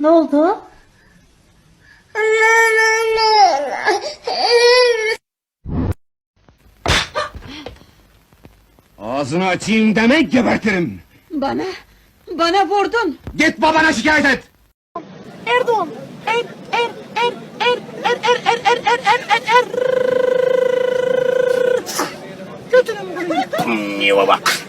Ne oldu? Ağzını açayım demek gebertirim. Bana, bana vurdun. Git babana şikayet et. Erdoğan. Er, er, er, er, er, er, er, er, er, er, er, er. Götünün kolayı. Niye bak?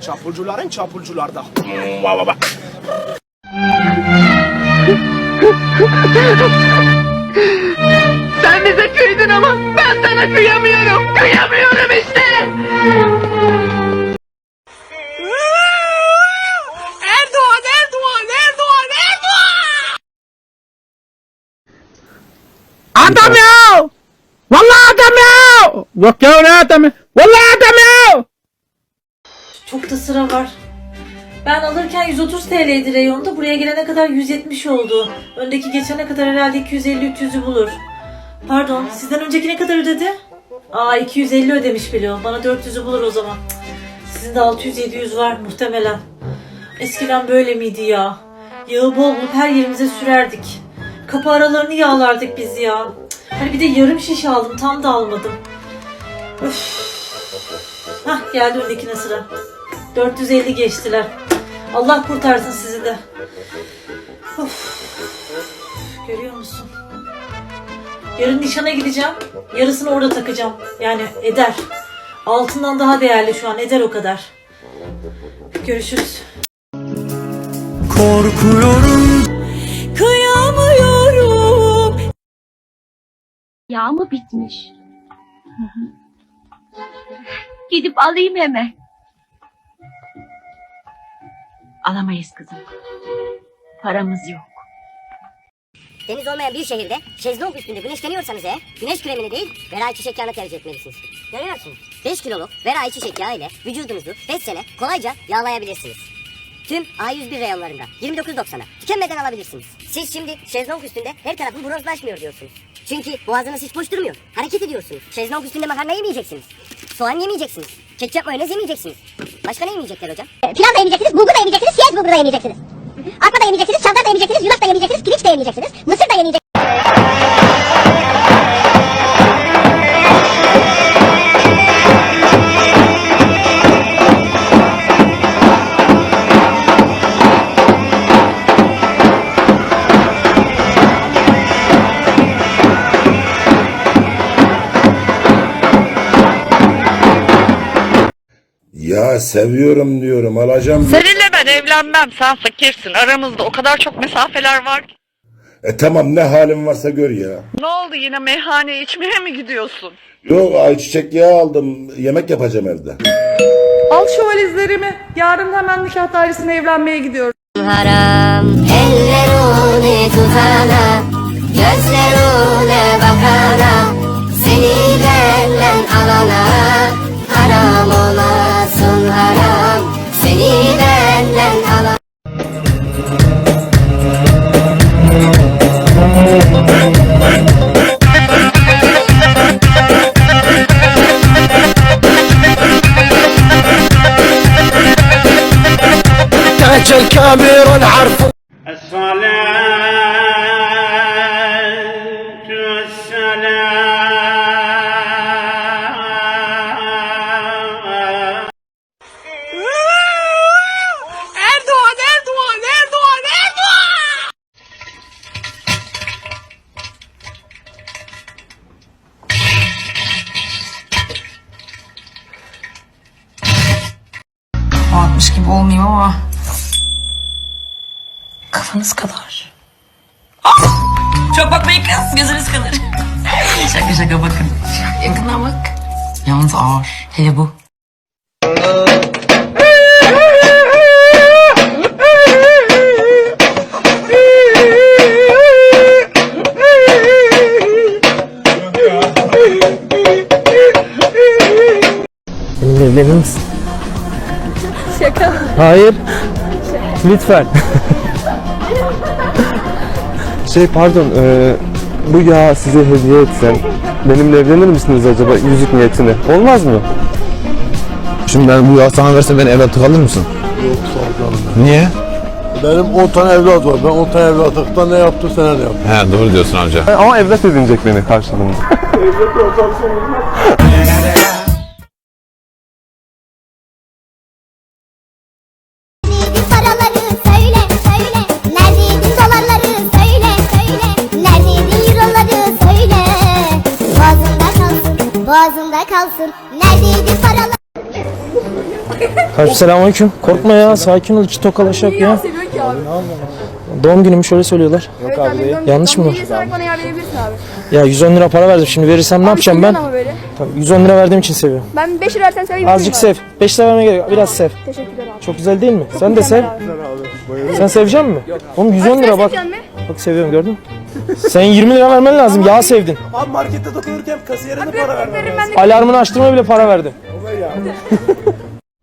Çapulcuların çapulcularda. Bak. Sen bize kıydın ama ben sana kıyamıyorum. Kıyamıyorum işte. Erdoğan, Erdoğan, Erdoğan, Erdoğan. Adam ya! Yok ya ne adam ya? Vallahi adam ya! Çok da sıra var. Ben alırken 130 TL'ydi reyonda. Buraya gelene kadar 170 oldu. Öndeki geçene kadar herhalde 250-300'ü bulur. Pardon, sizden önceki ne kadar ödedi? Aa 250 ödemiş bile o. Bana 400'ü bulur o zaman. Sizin de 600-700 var muhtemelen. Eskiden böyle miydi ya? Yağı bol bulup her yerimize sürerdik. Kapı aralarını yağlardık biz ya. Hani bir de yarım şişe aldım tam da almadım. Öf. Hah geldi öndekine sıra. 450 geçtiler. Allah kurtarsın sizi de. Of. Görüyor musun? Yarın nişana gideceğim. Yarısını orada takacağım. Yani eder. Altından daha değerli şu an. Eder o kadar. Görüşürüz. Korkuyorum Kıyamıyorum Yağ mı bitmiş? Gidip alayım hemen. Alamayız kızım. Paramız yok. Deniz olmayan bir şehirde şezlong üstünde güneşleniyorsanız eğer güneş kremini değil vera çiçek yağını tercih etmelisiniz. Görüyorsunuz. 5 kiloluk vera çiçek yağı ile vücudunuzu 5 sene kolayca yağlayabilirsiniz. Tüm A101 reyonlarında 29.90'a tükenmeden alabilirsiniz. Siz şimdi şezlong üstünde her tarafı bronzlaşmıyor diyorsunuz. Çünkü boğazınız hiç boş durmuyor. Hareket ediyorsunuz. Şezlong üstünde makarna yemeyeceksiniz. Soğan yemeyeceksiniz. Ketçap mayonez yemeyeceksiniz. Başka ne yemeyecekler hocam? Pilav da yemeyeceksiniz, bulgur da yemeyeceksiniz, siyaz bulgur da yemeyeceksiniz. Arpa da yemeyeceksiniz, çavdar da yemeyeceksiniz, yulaf da yemeyeceksiniz, pirinç de yemeyeceksiniz, mısır da yemeyeceksiniz. Ya seviyorum diyorum alacağım. Seninle ben evlenmem. Sen fakirsin. Aramızda o kadar çok mesafeler var ki. E tamam ne halin varsa gör ya. Ne oldu yine meyhaneye içmeye mi gidiyorsun? Yok ayçiçek yağı aldım yemek yapacağım evde. Al şu valizlerimi. Yarın hemen nikah dairesine evlenmeye gidiyorum. Haram, ellerine tutana, gözlerine bakana, seni benden alana, haram olasın الصوت الكبير نعرفه الصلاة والسلام kafanız kadar. Çok bakmayın kız gözünüz kalır. şaka şaka bakın. Yakından bak. Yalnız ağır. Hele bu. Benimle evlenir misin? Şaka. Hayır. Lütfen. şey pardon, e, bu yağı size hediye etsem Benimle evlenir misiniz acaba yüzük niyetine? Olmaz mı? Şimdi ben bu yağı sana versem beni evlatlık alır mısın? Yok sağ ol Niye? Benim 10 tane evlat var. Ben 10 tane evlatlıkta ne yaptım sana ne yaptım. He doğru diyorsun amca. Ama evlat edinecek beni karşılığında. Neredeydin kalsın, boğazında kalsın. Neredeydin paraları? Karşı selamünaleyküm. Korkma ya sakin ol hiç tokalaşak ya. Doğum günümü şöyle söylüyorlar. Evet abi. Yanlış mı olarak bana abi. Ya 110 lira para verdim şimdi verirsem ne yapacağım ben? Ama böyle. Tabii 110 lira verdiğim için seviyorum. Ben 5 lira versen seveyim. Azıcık sev. 5 lira vermeye gerek yok. Biraz sev. Teşekkürler abi. Çok güzel değil mi? Sen de sev. Abi. Sen sevecek misin? Oğlum 110 lira bak. Bak seviyorum gördün mü? Sen 20 lira vermen lazım. Yağ sevdin. Abi markette dokunurken kasiyere de para vermem lazım. Alarmını açtırma bile para verdim.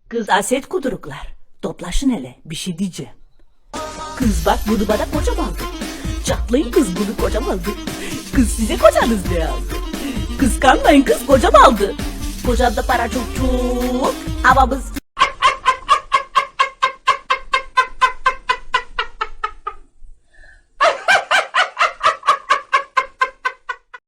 Kız aset kuduruklar. Toplaşın hele bir şey diyeceğim. Kız bak bunu bana kocam aldı. Çatlayın kız bunu kocam aldı. Kız size kocanız ne aldı? Kıskanmayın kız kocam aldı. Kocam da para çok çok. Havamız